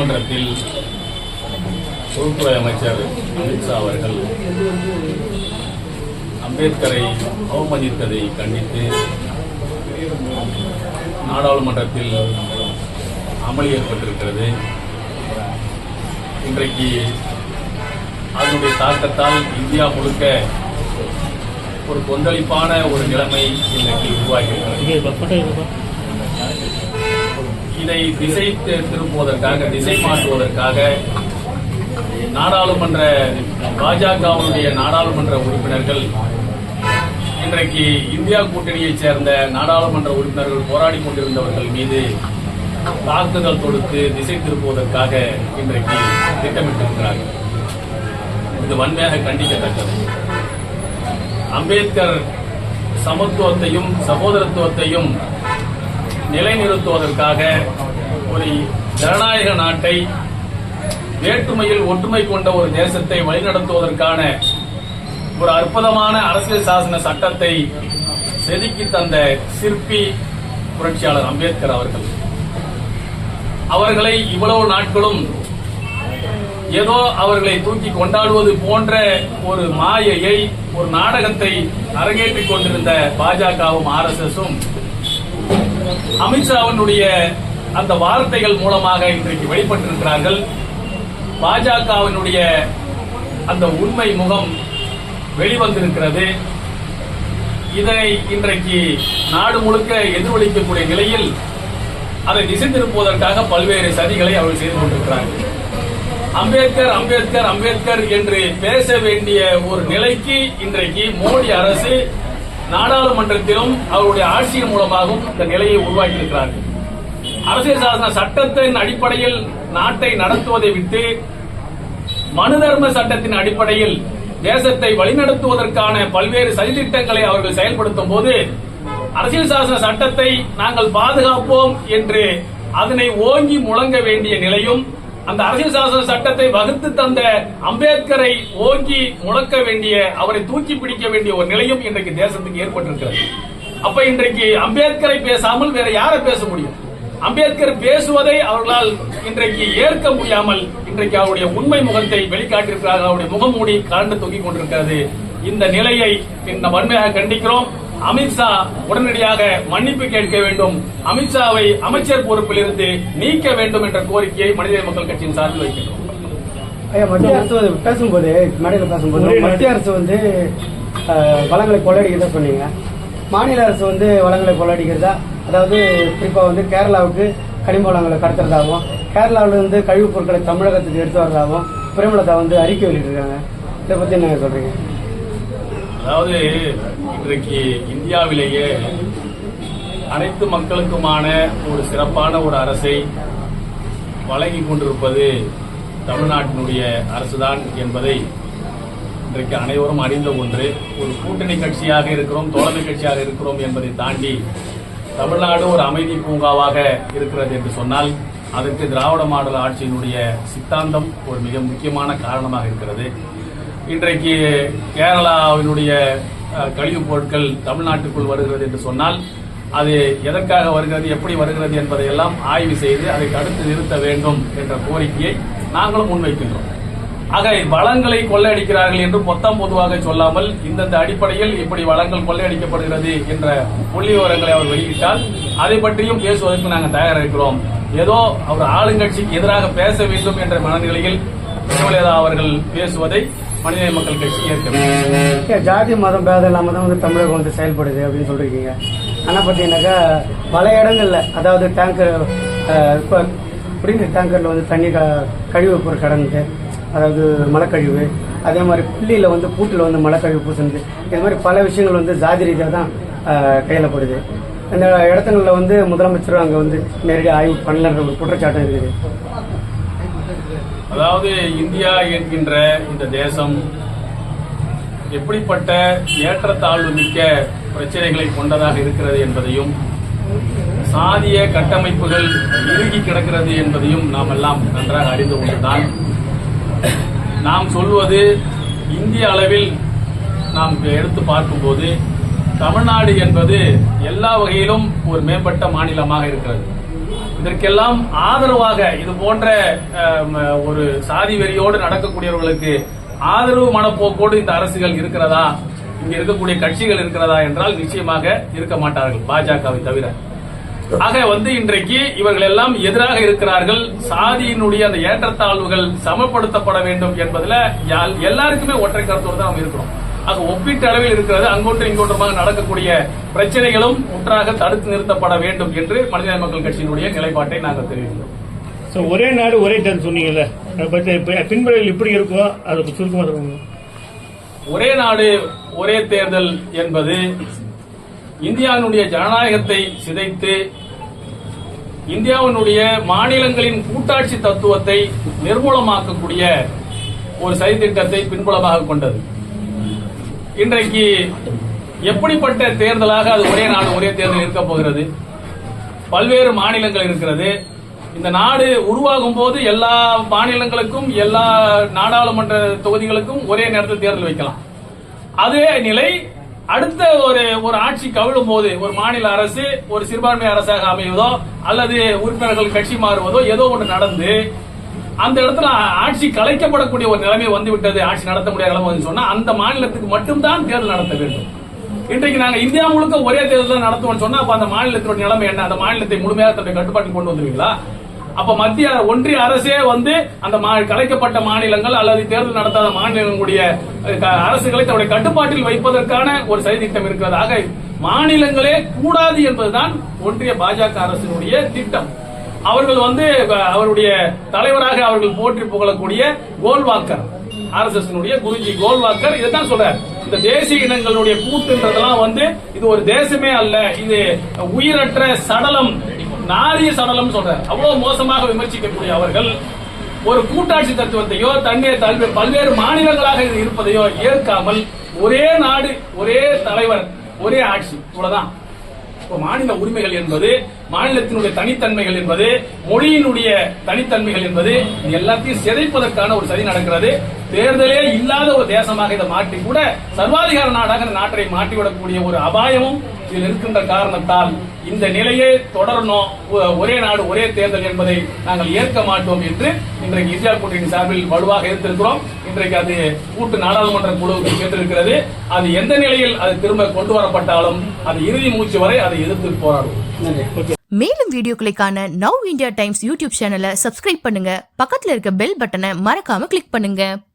நாடாளுமன்றத்தில் உள்துறை அமைச்சர் அமித்ஷா அவர்கள் அம்பேத்கரை அவமதித்ததை கண்டித்து நாடாளுமன்றத்தில் அமளி ஏற்பட்டிருக்கிறது. இன்றைக்கு அதனுடைய தாக்கத்தால் இந்தியா முழுக்க ஒரு கொந்தளிப்பான ஒரு நிலைமை இன்றைக்கு உருவாகியிருக்கிறது. இதை திசை திருப்புவதற்காக திசை மாற்றுவதற்காக நாடாளுமன்ற பாஜகவுடைய நாடாளுமன்ற உறுப்பினர்கள் இன்றைக்கு இந்தியா கூட்டணியைச் சேர்ந்த நாடாளுமன்ற உறுப்பினர்கள் போராடி கொண்டிருந்தவர்கள் மீது தாக்குதல் தொடுத்து திசை திருப்புவதற்காக இன்றைக்கு திட்டமிட்டிருக்கிறார்கள். இது வன்மையாக கண்டிக்கத்தக்கது. அம்பேத்கர் சமத்துவத்தையும் சகோதரத்துவத்தையும் நிலைநிறுத்துவதற்காக ஒரு ஜனநாயக நாட்டை வேற்றுமையில் ஒற்றுமை கொண்ட ஒரு தேசத்தை வழிநடத்துவதற்கான ஒரு அற்புதமான அரசியல் சாசன சட்டத்தை செதுக்கி தந்த சிற்பி புரட்சியாளர் அம்பேத்கர் அவர்கள். அவர்களை இவ்வளவு நாட்களும் ஏதோ அவர்களை தூக்கி கொண்டாடுவது போன்ற ஒரு மாயையை ஒரு நாடகத்தை அரங்கேற்றிக் கொண்டிருந்த பாஜகவும் ஆர் எஸ் எஸும் அமித்ஷாவினுடைய அந்த வார்த்தைகள் மூலமாக இன்றைக்கு வெளிப்பட்டிருக்கிறார்கள். பாஜகவினுடைய அந்த உண்மை முகம் வெளிவந்திருக்கிறது. இதனை இன்றைக்கு நாடு முழுக்க எதிரொலிக்கக்கூடிய நிலையில் அதை திசை திருப்புவதற்காக பல்வேறு சதிகளை அவர்கள் செய்து கொண்டிருக்கிறார்கள். அம்பேத்கர் அம்பேத்கர் அம்பேத்கர் என்று பேச வேண்டிய ஒரு நிலைக்கு இன்றைக்கு மோடி அரசு நாடாளுமன்றத்திலும் அவருடைய ஆட்சியின் மூலமாகவும் இந்த நிலையை உருவாக்கியிருக்கிறார்கள். அரசியல் சாசன சட்டத்தின் அடிப்படையில் நாட்டை நடத்துவதை விட்டு மனு தர்ம சட்டத்தின் அடிப்படையில் தேசத்தை வழிநடத்துவதற்கான பல்வேறு சதித்திட்டங்களை அவர்கள் செயல்படுத்தும் போது அரசியல் சாசன சட்டத்தை நாங்கள் பாதுகாப்போம் என்று அதனை ஓங்கி முழங்க வேண்டிய நிலையும் அந்த அரசியல் சாசன சட்டத்தை வகுத்து தந்த அம்பேத்கரை ஓங்கி முழக்க வேண்டிய அவரை தூக்கி பிடிக்க வேண்டிய ஒரு நிலையும் இன்றைக்கு தேசத்துக்கு ஏற்பட்டிருக்கிறது. அப்ப இன்றைக்கு அம்பேத்கரை பேசாமல் வேற யாரை பேச முடியும்? அம்பேத்கர் பேசுவதை அவர்களால் இன்றைக்கு ஏற்க முடியாமல் இன்றைக்கு அவருடைய உண்மை முகத்தை வெளிக்காட்டியிருக்கிறார்கள். அவருடைய முகமூடி கலந்து தொங்கிக் கொண்டிருக்கிறது. இந்த நிலையை இந்த வன்மையாக கண்டிக்கிறோம். அமித்ஷா உடனடியாக மன்னிப்பு கேட்க வேண்டும். அமித்ஷாவை அமைச்சர் பொறுப்பிலிருந்து நீக்க வேண்டும் என்ற கோரிக்கையை மனித மக்கள் கட்சியின் சார்பில் வைக்கின்றோம். ஐயா மத்திய அரசு பேசும்போது மேடையில் பேசும்போது மத்திய அரசு வந்து வளங்களை கொள்ளடிக்கிறதா சொன்னீங்க. மாநில அரசு வந்து வளங்களை கொள்ளடிக்கிறதா அதாவது குறிப்பாக வந்து கேரளாவுக்கு கனிம வளங்களை கடத்துறதாகவும் கேரளாவில் இருந்து கழிவுப் பொருட்களை தமிழகத்துக்கு எடுத்து வர்றதாகவும் பிரேமலதா வந்து அறிக்கை வெளியிட்டிருக்காங்க. இதை பற்றி என்ன சொல்றீங்க? அதாவது இன்றைக்கு இந்தியாவிலேயே அனைத்து மக்களுக்குமான ஒரு சிறப்பான ஒரு அரசை வழங்கி கொண்டிருப்பது தமிழ்நாட்டினுடைய அரசுதான் என்பதை இன்றைக்கு அனைவரும் அறிந்த ஒன்று. ஒரு கூட்டணி கட்சியாக இருக்கிறோம் தோழமை கட்சியாக இருக்கிறோம் என்பதை தாண்டி தமிழ்நாடு ஒரு அமைதி பூங்காவாக இருக்கிறது என்று சொன்னால் அதற்கு திராவிட மாடல் ஆட்சியினுடைய சித்தாந்தம் ஒரு மிக முக்கியமான காரணமாக இருக்கிறது. இன்றைக்கு கேரளாவினுடைய கழிவுப் பொருட்கள் தமிழ்நாட்டுக்குள் வருகிறது என்று சொன்னால் அது எதற்காக வருகிறது எப்படி வருகிறது என்பதையெல்லாம் ஆய்வு செய்து அதை தடுத்து நிறுத்த வேண்டும் என்ற கோரிக்கையை நாங்களும் முன்வைக்கின்றோம். ஆக வளங்களை கொள்ளையடிக்கிறார்கள் என்று மொத்தம் பொதுவாக சொல்லாமல் இந்தந்த அடிப்படையில் இப்படி வளங்கள் கொள்ளையடிக்கப்படுகிறது என்ற புள்ளி விவரங்களை அவர் வெளியிட்டால் அதை பற்றியும் பேசுவதற்கு நாங்கள் தயாராக இருக்கிறோம். ஏதோ அவர் ஆளுங்கட்சிக்கு எதிராக பேச வேண்டும் என்ற மனநிலையில் பிரேமலதா அவர்கள் பேசுவதை மனித மக்கள் கட்சி ஏற்கனவே ஜாதி மதம் பேதம் இல்லாமல் தான் வந்து தமிழகம் வந்து செயல்படுது அப்படின்னு சொல்லியிருக்கீங்க. ஆனால் பார்த்தீங்கன்னாக்கா பல இடங்கள்ல அதாவது டேங்கர் இப்போ குடிநீர் டேங்கரில் வந்து தண்ணி க கழிவு பொருள் கடந்து அதாவது மலைக்கழிவு அதே மாதிரி புள்ளியில் வந்து பூட்டில் வந்து மலைக்கழிவு பூசுனது இது மாதிரி பல விஷயங்கள் வந்து ஜாதி ரீதியாக தான் கையிலப்படுது இந்த இடத்துங்களில் வந்து முதலமைச்சரும் அங்கே வந்து நேரடி ஆய்வு பண்ணலன்ற ஒரு குற்றச்சாட்டம் இருக்குது. அதாவது இந்தியா என்கின்ற இந்த தேசம் எப்படிப்பட்ட ஏற்றத்தாழ்வு மிக்க பிரச்சனைகளை கொண்டதாக இருக்கிறது என்பதையும் சாதிய கட்டமைப்புகள் இறுகி கிடக்கிறது என்பதையும் நாம் எல்லாம் நன்றாக அறிந்து கொண்டுதான் நாம் சொல்வது இந்திய அளவில் நாம் எடுத்து பார்க்கும்போது தமிழ்நாடு என்பது எல்லா வகையிலும் ஒரு மேம்பட்ட மாநிலமாக இருக்கிறது. இதற்கெல்லாம் ஆதரவாக இது போன்ற ஒரு சாதி வெறியோடு நடக்கக்கூடியவர்களுக்கு ஆதரவு மனப்போக்கோடு இந்த அரசுகள் இருக்கிறதா? இங்க இருக்கக்கூடிய கட்சிகள் இருக்கிறதா என்றால் நிச்சயமாக இருக்க மாட்டார்கள் பாஜகவை தவிர. ஆக வந்து இன்றைக்கு இவர்கள் எல்லாம் எதிராக இருக்கிறார்கள். சாதியினுடைய அந்த ஏற்றத்தாழ்வுகள் சமப்படுத்தப்பட வேண்டும் என்பதுல எல்லாருக்குமே ஒற்றை கருத்தோடு தான் நம்ம இருக்கிறோம். ஆக ஒப்பீட்டு அளவில் இருக்கிறது. அங்கொன்று இங்கொன்றுமாக நடக்கக்கூடிய பிரச்சனைகளும் ஒன்றாக தடுத்து நிறுத்தப்பட வேண்டும் என்று மனித மக்கள் கட்சியினுடைய நிலைப்பாட்டை நாங்கள் தெரிவிக்கிறோம். ஸோ ஒரே நாடு ஒரே தேர்தல் சொன்னீங்கல்ல. பற்றி இப்ப பின்புறையில் இப்படி இருக்கும்? அதை பத்தி சுருக்கமாக சொல்லுங்க. ஒரே நாடு ஒரே தேர்தல் என்பது இந்தியாவினுடைய ஜனநாயகத்தை சிதைத்து இந்தியாவினுடைய மாநிலங்களின் கூட்டாட்சி தத்துவத்தை நிர்மூலமாக்கக்கூடிய ஒரு சதித்திட்டத்தை பின்புலமாக கொண்டது. இன்றைக்கு எப்படிப்பட்ட தேர்தலாக அது ஒரே நாடு ஒரே தேர்தல் இருக்க போகிறது? பல்வேறு மாநிலங்கள் இருக்கிறது. இந்த நாடு உருவாகும் போது எல்லா மாநிலங்களுக்கும் எல்லா நாடாளுமன்ற தொகுதிகளுக்கும் ஒரே நேரத்தில் தேர்தல் வைக்கலாம். அதே நிலை அடுத்த ஒரு ஒரு ஆட்சி கவிழும் போது ஒரு மாநில அரசு ஒரு சிறுபான்மை அரசாக அமைவதோ அல்லது உறுப்பினர்கள் கட்சி மாறுவதோ ஏதோ ஒன்று நடந்து அந்த இடத்துல ஆட்சி கலைக்கப்படக்கூடிய ஒரு நிலைமை வந்து விட்டது ஆட்சி நடத்த முடியாத நிலைமை வந்து சொன்னா அந்த மாநிலத்துக்கு மட்டும்தான் தேர்தல் நடத்த வேண்டும். இன்றைக்கு நாங்க இந்தியா முழுக்க ஒரே தேர்தல் நடத்துவோம்னு சொன்னா அப்ப அந்த மாநிலத்தினுடைய நிலைமை என்ன? அந்த மாநிலத்தை முழுமையாக தன்னுடைய கட்டுப்பாட்டில் கொண்டு வந்துருவீங்களா? அப்ப மத்திய ஒன்றிய அரசே வந்து அந்த மா- கலைக்கப்பட்ட மாநிலங்கள் அல்லது தேர்தல் நடத்தாத மாநிலங்களுடைய க- அரசுகளை தன்னுடைய கட்டுப்பாட்டில் வைப்பதற்கான ஒரு சதித்திட்டம் இருக்கிறதாக மாநிலங்களே கூடாது என்பதுதான் ஒன்றிய பாஜக அரசினுடைய திட்டம். அவர்கள் வந்து அவருடைய தலைவராக அவர்கள் போற்றி புகழக்கூடிய கோல்வாக்கர் ஆர்எஸ்எஸ் குருஜி கோல்வாக்கர் தான் சொல்றார். இந்த தேசிய இனங்களுடைய கூட்டுன்றதெல்லாம் வந்து இது ஒரு தேசமே அல்ல இது உயிரற்ற சடலம் நாரிய சடலம் சொல்றார். அவ்வளவு மோசமாக விமர்சிக்கக்கூடிய அவர்கள் ஒரு கூட்டாட்சி தத்துவத்தையோ தன்னே தல்வே பல்வேறு மாநிலங்களாக இது இருப்பதையோ ஏற்காமல் ஒரே நாடு ஒரே தலைவர் ஒரே ஆட்சி இவ்வளவுதான். மாநில உரிமைகள் என்பது மாநிலத்தினுடைய தனித்தன்மைகள் என்பது மொழியினுடைய தனித்தன்மைகள் என்பது எல்லாத்தையும் சிதைப்பதற்கான ஒரு சதி நடக்கிறது. தேர்தலே இல்லாத ஒரு தேசமாக இதை மாற்றி கூட சர்வாதிகார நாடாக இந்த நாட்டை மாற்றிவிடக்கூடிய ஒரு அபாயமும் இதில் இருக்கின்ற காரணத்தால் இந்த நிலையே தொடரணும். ஒரே நாடு ஒரே தேர்தல் என்பதை நாங்கள் ஏற்க மாட்டோம் என்று இன்றைக்கு இந்தியா கூட்டணி சார்பில் வலுவாக எடுத்திருக்கிறோம் இன்றைக்கு அது கூட்டு நாடாளுமன்ற குழுவுக்கு சென்றிருக்கிறது அது எந்த நிலையில் அது திரும்ப கொண்டு வரப்பட்டாலும் அது இறுதி மூச்சு வரை அதை எதிர்த்து போராடுவோம். நன்றி. மேலும் வீடியோக்களை காண நவ் இந்தியா டைம்ஸ் யூடியூப் சேனலை சப்ஸ்கிரைப் பண்ணுங்க. பக்கத்துல இருக்க பெல் பட்டனை மறக்காம கிளிக் பண்ணுங்க.